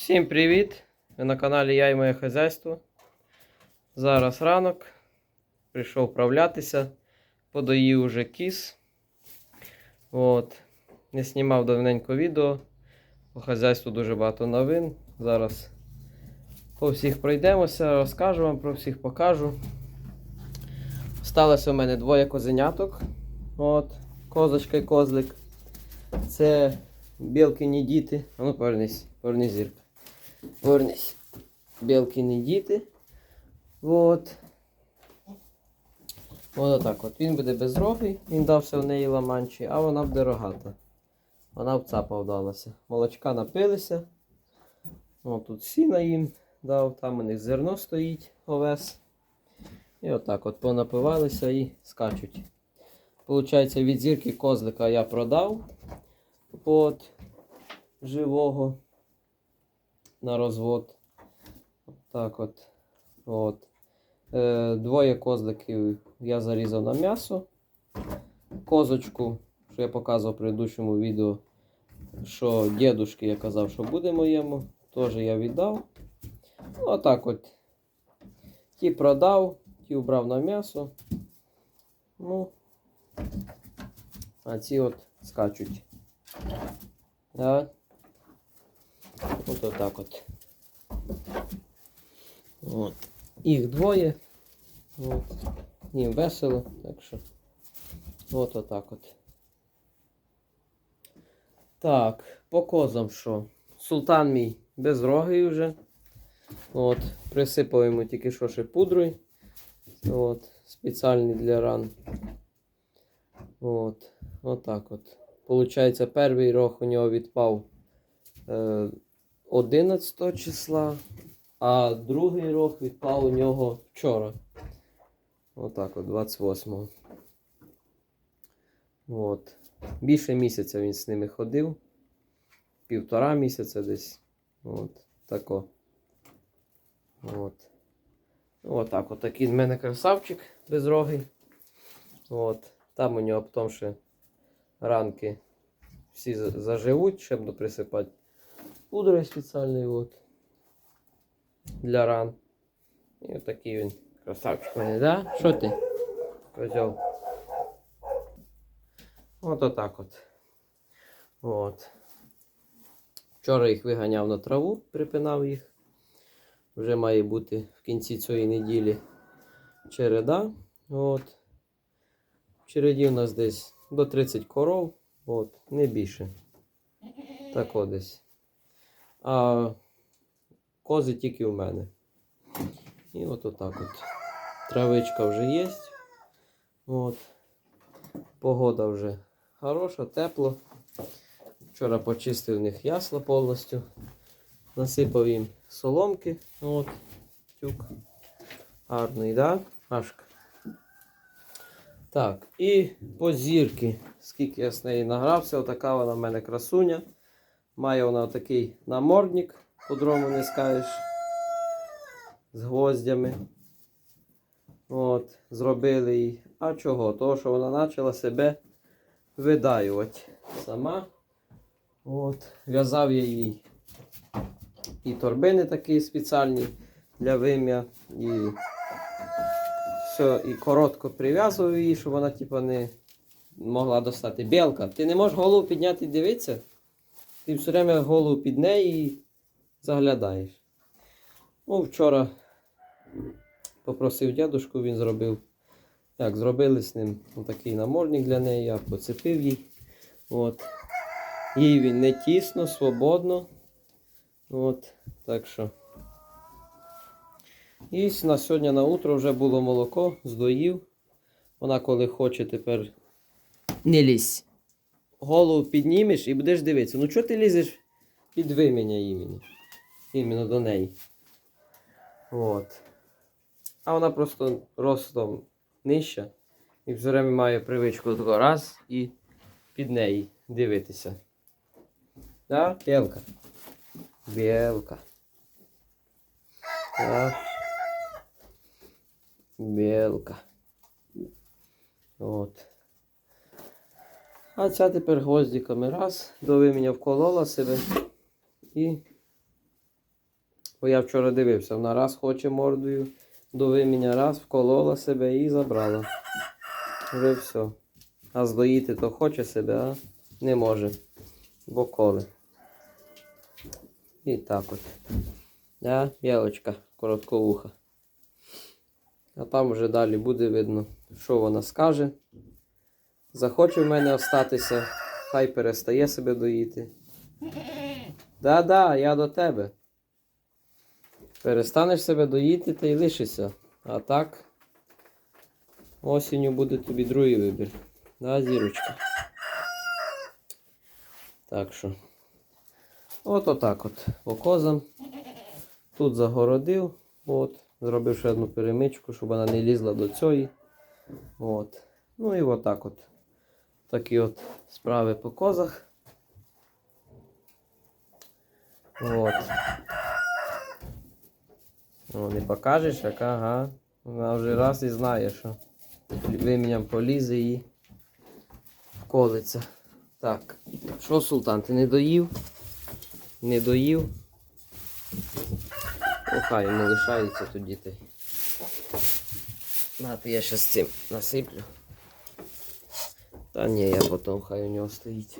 Всім привіт! Ви на каналі Я і моє хазяйство. Зараз ранок. Прийшов вправлятися. Подоїв уже кіс. От. Не знімав давненько відео. По хазяйству дуже багато новин. Зараз по всіх пройдемося, розкажу вам про всіх покажу. Сталося у мене двоє козеняток. От, козочка і козлик. Це білкині діти. А ну повернись, повернись зірка. Повернись. Білкині діти. От. От отак от. Він буде безрогий, він дався в неї ламанчі, а вона буде рогата. Вона в цапа вдалася. Молочка напилися. О, тут сіна їм дав, там у них зерно стоїть овес. І отак от понапивалися і скачуть. Получається, від зірки козлика я продав от, живого на розвод. Так от. от. Е, двоє козликів я зарізав на м'ясо. Козочку, що я показував в предыдущому відео, що дідушки я казав, що буде моєму, теж я віддав. Отак от. Ті продав, ті убрав на м'ясо. Ну, а ці от скачуть. Да? От отак от. От. Їх двоє. От. Їм весело, так що. От отак от. Так, по козам що? Султан мій безрогий вже. От, присипав тільки що ще пудрою. От, спеціальний для ран. От, отак от. Получається, перший рог у нього відпав е, 11 числа, а другий рог відпав у нього вчора. Отак от, 28-го. От. Більше місяця він з ними ходив. Півтора місяця десь. От. Тако. От. Отак от такий з мене красавчик безрогий. От. Там у нього потім ще ранки всі заживуть, ще буду присипати пудрою спеціальною от. Для ран. І отакий він красавчик у мене, да? Що ти? Козьол. От отак от. От. Вчора їх виганяв на траву, припинав їх. Вже має бути в кінці цієї неділі череда. От. В череді у нас десь до 30 коров, от, не більше. Так от десь. А кози тільки у мене. І от отак от. Травичка вже є. От. Погода вже хороша, тепло. Вчора почистив в них ясла повністю. Насипав їм соломки. От. Тюк. Гарний, да? Машка. Так, і по зірки. Скільки я з неї награвся, отака вона в мене красуня. Має вона отакий намордник, по-другому не скажеш. З гвоздями. От, зробили її. А чого? Того, що вона почала себе видаювати сама. От, в'язав я їй і торбини такі спеціальні для вим'я. І все, і коротко прив'язував її, щоб вона типу, не могла достати. Білка, ти не можеш голову підняти і дивитися? Ти все время голову під неї і заглядаєш. Ну, вчора попросив дядушку, він зробив. Як, зробили з ним такий намордник для неї, я поцепив їй. От. Їй він не тісно, свободно. От, так що. І на сьогодні на утро вже було молоко, здоїв. Вона коли хоче тепер не лізь. Голову піднімеш і будеш дивитися. Ну чого ти лізеш під виміння імені? Іменно до неї. От. А вона просто ростом нижча. І все має привичку тако раз і під неї дивитися. Да? Білка. Білка. Так. Білка. От. А ця тепер гвоздиками раз, до виміння вколола себе і Бо я вчора дивився, вона раз хоче мордою до виміння, раз вколола себе і забрала. Вже все. А здоїти то хоче себе, а не може. Бо коли. І так от. Да, білочка, короткоуха. А там вже далі буде видно, що вона скаже. Захоче в мене остатися, хай перестає себе доїти. Да-да, я до тебе. Перестанеш себе доїти та й лишишся. А так, осінню буде тобі другий вибір. Да, зірочка. Так що. От отак от. По козам. Тут загородив. От. Зробив ще одну перемичку, щоб вона не лізла до цієї. От. Ну і отак от. Такі от справи по козах. От. О, не покажеш, яка, ага. Вона вже раз і знає, що виміням полізе і колиться. Так, що, султан, ти не доїв? Не доїв? О, хай йому лишається тоді ти. Нати я ще з цим насиплю. Та ні, я потім хай у нього стоїть.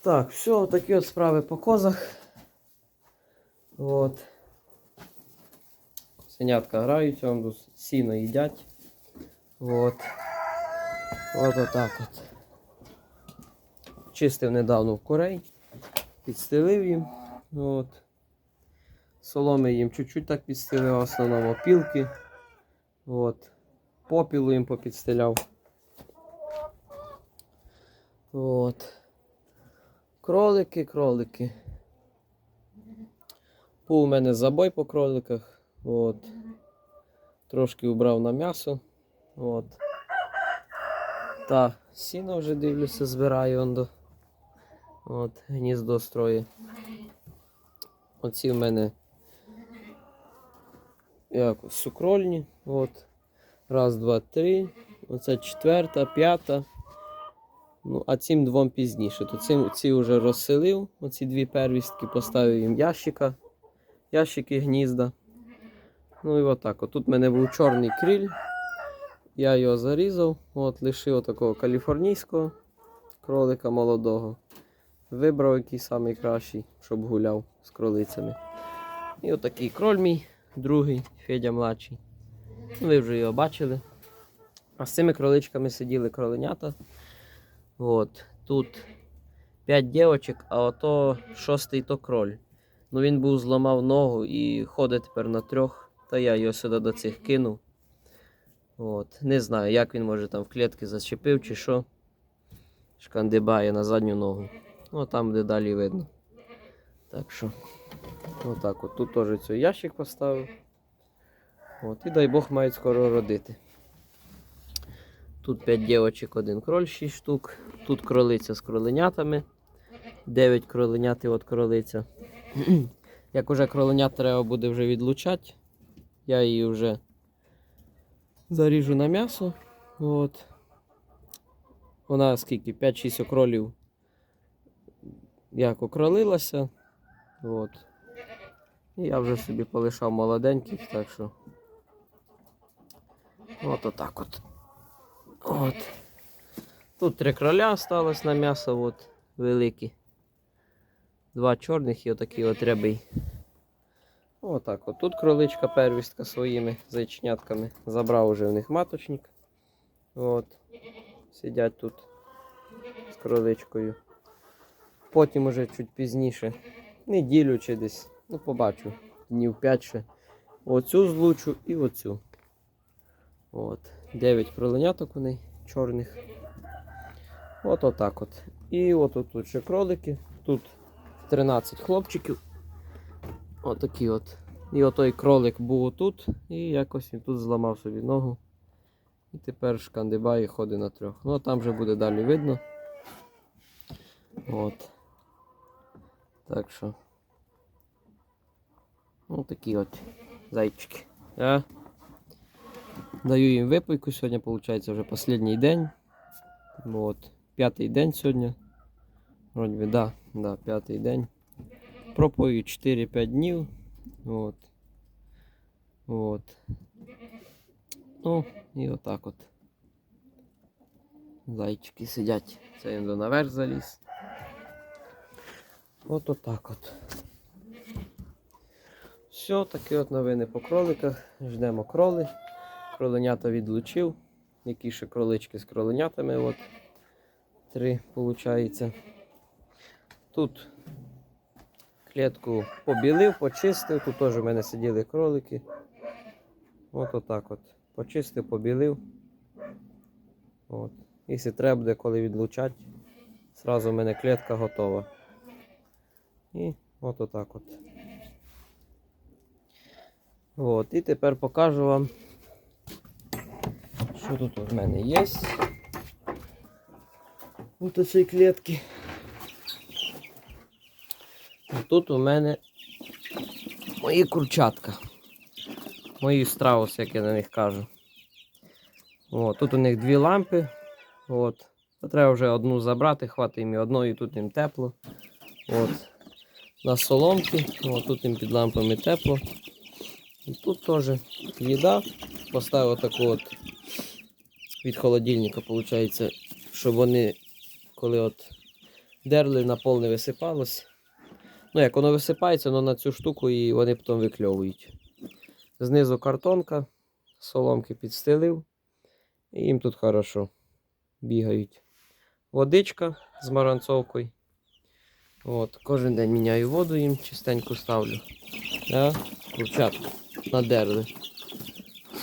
Так, все, такі от справи по козах. От. Синятка граються, он сіно їдять. От. От отак от. Чистив недавно в курей. Підстелив їм. От. Соломи їм чуть-чуть так підстелив, в основному опілки. От. Попілу їм попідстеляв. От. Кролики, кролики. Був у мене забой по кроликах. От. Трошки убрав на м'ясо. От. Та, сіно вже дивлюся, збираю он до. От, гніздо строї. Оці в мене як сукрольні. От. Раз, два, три. Оце четверта, п'ята. Ну, а цим двом пізніше. То цим, ці вже розселив, оці дві первістки, поставив їм ящика, ящики гнізда. Ну і отак. От тут в мене був чорний криль. Я його зарізав, от, лишив такого каліфорнійського кролика молодого. Вибрав який самий кращий, щоб гуляв з кролицями. І отакий кроль мій, другий, Федя младший. Ви вже його бачили. А з цими кроличками сиділи кроленята. От. Тут 5 дівочок, а ото шостий то кроль. Ну він був зламав ногу і ходить тепер на трьох. Та я його сюди до цих кинув. От. Не знаю, як він може там в клітки зачепив чи що. Шкандибає на задню ногу. Ну там буде далі видно. Так що, отак от. Тут теж цей ящик поставив. От, і дай Бог мають скоро родити. Тут 5 дівочок, один кроль, 6 штук. Тут кролиця з кроленятами. 9 кроленят і от кролиця. Як уже кроленят треба буде вже відлучати, я її вже заріжу на м'ясо. От. Вона скільки? 5-6 окролів як окролилася. От. І я вже собі полишав молоденьких, так що. От отак от. От. Тут три кроля осталось на м'ясо, от, великі. Два чорних і отакий от рябий. Отак от. Тут кроличка первістка своїми зайчнятками. Забрав уже в них маточник. От. Сидять тут з кроличкою. Потім уже чуть пізніше, неділю чи десь, ну побачу, днів 5 ще. Оцю злучу і оцю. От. 9 кроленяток у неї чорних. От отак от. І от тут ще кролики. Тут 13 хлопчиків. Отакі от. І отой кролик був отут. І якось він тут зламав собі ногу. І тепер шкандибає ходить на трьох. Ну а там вже буде далі видно. От. Так що. Ну такі от зайчики. А? Даю їм випойку. Сьогодні, виходить, вже останній день. От. П'ятий день сьогодні. Вроді би, да, да, п'ятий день. проповідь 4-5 днів. От. От. Ну, і отак от. Зайчики сидять. Це він до наверх заліз. От отак от. Все, такі от новини по кроликах. Ждемо кроли. Кроленята відлучив. Які ще кролички з кроленятами. От. Три виходить. Тут клітку побілив, почистив. Тут теж у мене сиділи кролики. От отак от. Почистив, побілив. От. Якщо треба буде коли відлучати, зразу в мене клітка готова. І от отак от. От. І тепер покажу вам, що тут у мене є. Клітки. Тут у мене мої курчатка. Мої страуси, як я на них кажу. О, тут у них дві лампи. От. Треба вже одну забрати, хватить їм і одної, тут їм тепло. От. На соломки, О, тут їм під лампами тепло. І тут теж їда. Поставив таку от від холодильника, виходить, щоб вони, коли от дерли на пол не висипалось. Ну, як воно висипається, воно на цю штуку і вони потім викльовують. Знизу картонка, соломки підстелив, і їм тут хорошо бігають. Водичка з маранцовкою. От, кожен день міняю воду їм, чистеньку ставлю. Да? Курчатку надерли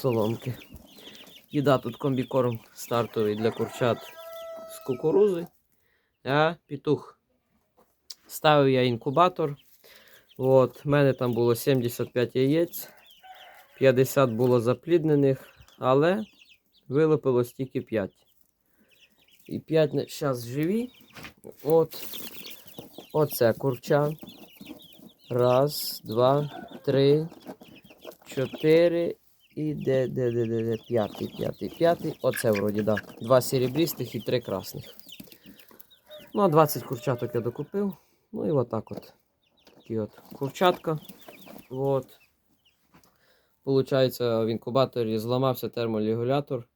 соломки. Їда тут комбікорм стартовий для курчат з кукурузи. А, петух. Ставив я інкубатор. От, в мене там було 75 яєць, 50 було запліднених, але вилупилось тільки 5. І 5 зараз живі. От, оце курча. Раз, два, три, чотири і де, де, де, де, де, п'ятий, п'ятий, п'ятий. Оце вроді, да. Два серебристих і три красних. Ну, а 20 курчаток я докупив. Ну і отак от. Такі от курчатка. От. Получається, в інкубаторі зламався терморегулятор.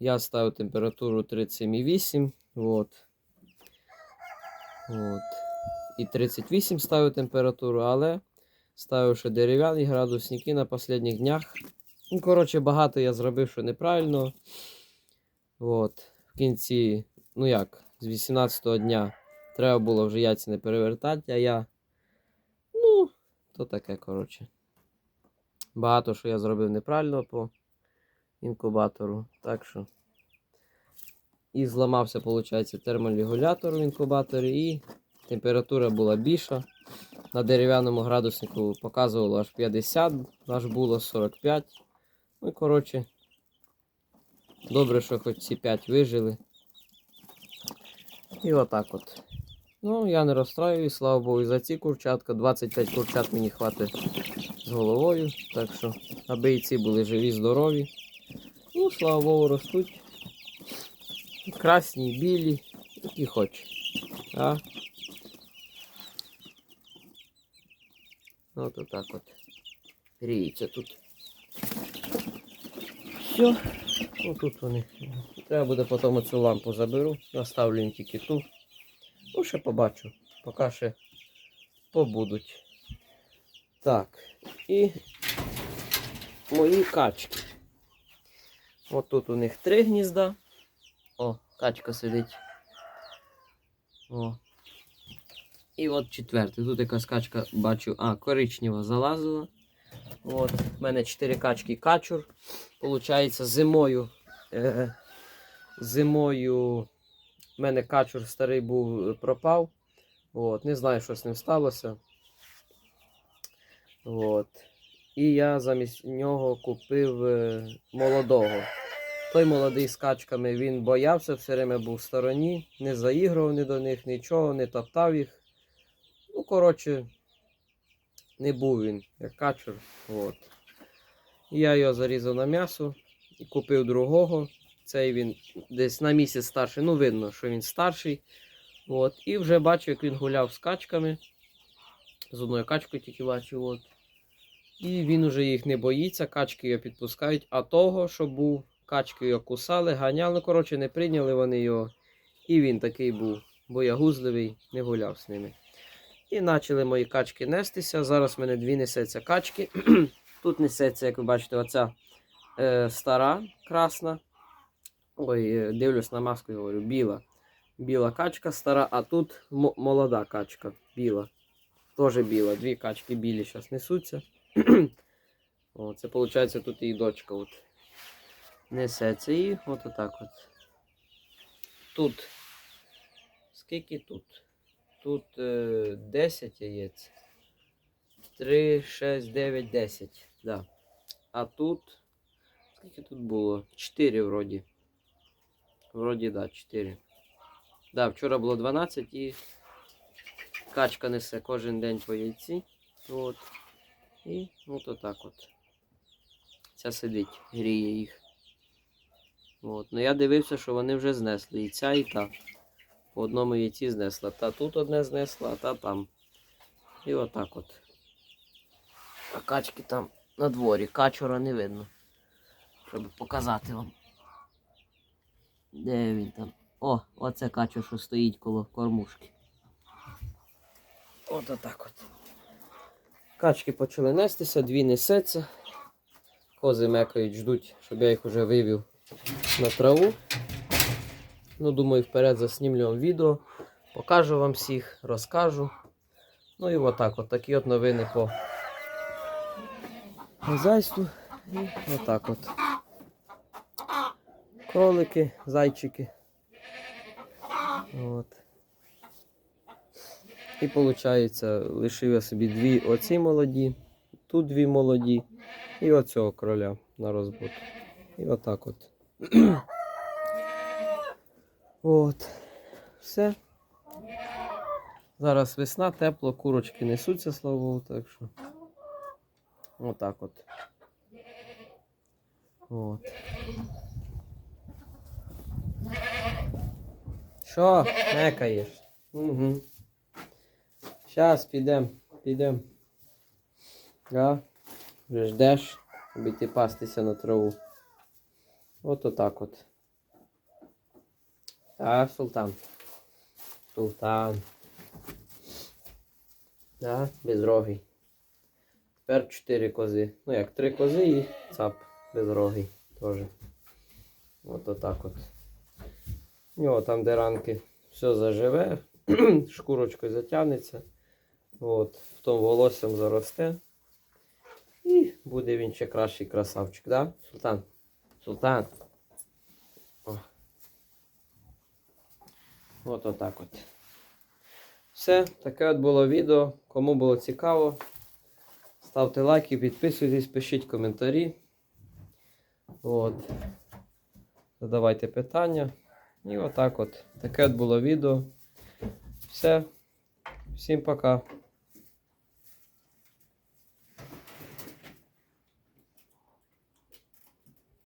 Я ставив температуру 37,8. От. От. І 38 ставив температуру, але ставив ще дерев'яні градусники на останніх днях. Ну, коротше, багато я зробив, що неправильно. От. В кінці, ну як, з 18-го дня треба було вже яйця не перевертати, а я. Ну, то таке, коротше. Багато що я зробив неправильно по інкубатору. Так що. І зламався, виходить, терморегулятор в інкубаторі, і температура була більша. На дерев'яному градуснику показувало аж 50, аж було 45. Ну і коротше, добре, що хоч ці 5 вижили. І отак от. Ну, я не розстраюсь, слава Богу, і за ці курчатка. 25 курчат мені хватить з головою. Так що, аби і ці були живі, здорові. Ну, слава Богу, ростуть. Красні, білі, які хоч. А? От отак от. Гріються тут. Все. Ну тут вони. Треба буде потім оцю лампу заберу, наставлю їм тільки ту. Ну, ще побачу. Поки ще побудуть. Так. І мої качки. От тут у них три гнізда. О, качка сидить. О. І от четверте. Тут якась качка, бачу, а, коричнева залазила. От, в мене 4 качки качур. Получається, зимою. Е, зимою в мене качур старий був пропав. От, не знаю, що з ним сталося. От. І я замість нього купив е, молодого. Той молодий з качками він боявся, все время був в стороні, не заігрував ні до них, нічого, не топтав їх. Ну, коротше, не був він, як качур. От. Я його зарізав на м'ясо і купив другого. Цей він десь на місяць старший. Ну, видно, що він старший. От. І вже бачу, як він гуляв з качками. З одною качкою тільки бачив. От. І він уже їх не боїться, качки його підпускають, а того, що був, качки його кусали, ганяли, коротше, не прийняли вони його. І він такий був боягузливий, не гуляв з ними. І почали мої качки нестися. Зараз в мене дві несеться качки. Тут несеться, як ви бачите, оця е, стара красна. Ой, е, дивлюсь на маску і говорю, біла. Біла качка стара, а тут молода качка біла. Теж біла. Дві качки білі зараз несуться. О, це виходить тут і дочка от. Несеться і от отак от. Тут. Скільки тут? Тут е, 10 яєць. 3, 6, 9, 10. Да. А тут. Скільки тут було? 4 вроді. Вроді, да, 4. Да, вчора було 12 і качка несе кожен день по яйці. От. І от отак от. Ця сидить, гріє їх. От. Ну я дивився, що вони вже знесли. І ця, і та. По одному яйці знесла. Та тут одне знесла, та там. І отак от. А качки там на дворі. Качура не видно. Щоб показати вам. Де він там? О, оце качур, що стоїть коло кормушки. От отак от. Качки почали нестися, дві несеться. Кози мекають, ждуть, щоб я їх уже вивів на траву. Ну, думаю, вперед заснімлю вам відео. Покажу вам всіх, розкажу. Ну і отак, от такі от новини по хазяйству. І отак от. Кролики, зайчики. От. І виходить, лишив я собі дві оці молоді, тут дві молоді, і оцього кроля на розбут. І отак от. От. Все. Зараз весна, тепло, курочки несуться, слава Богу, так що. Отак от. От. Що, мекаєш? Угу. Щас підем, підем. Да? Вже ждеш, щоб йти пастися на траву. От отак от. А, султан. Султан. Да, безрогий. Тепер чотири кози. Ну як три кози і цап безрогий теж. От отак от. У нього там, де ранки все заживе, шкурочкою затягнеться. От, потім волоссям заросте. І буде він ще кращий красавчик, да? Султан? Султан. От отак от. Все, таке от було відео. Кому було цікаво, ставте лайки, підписуйтесь, пишіть коментарі. От. Задавайте питання. І отак от. Таке от було відео. Все. Всім пока.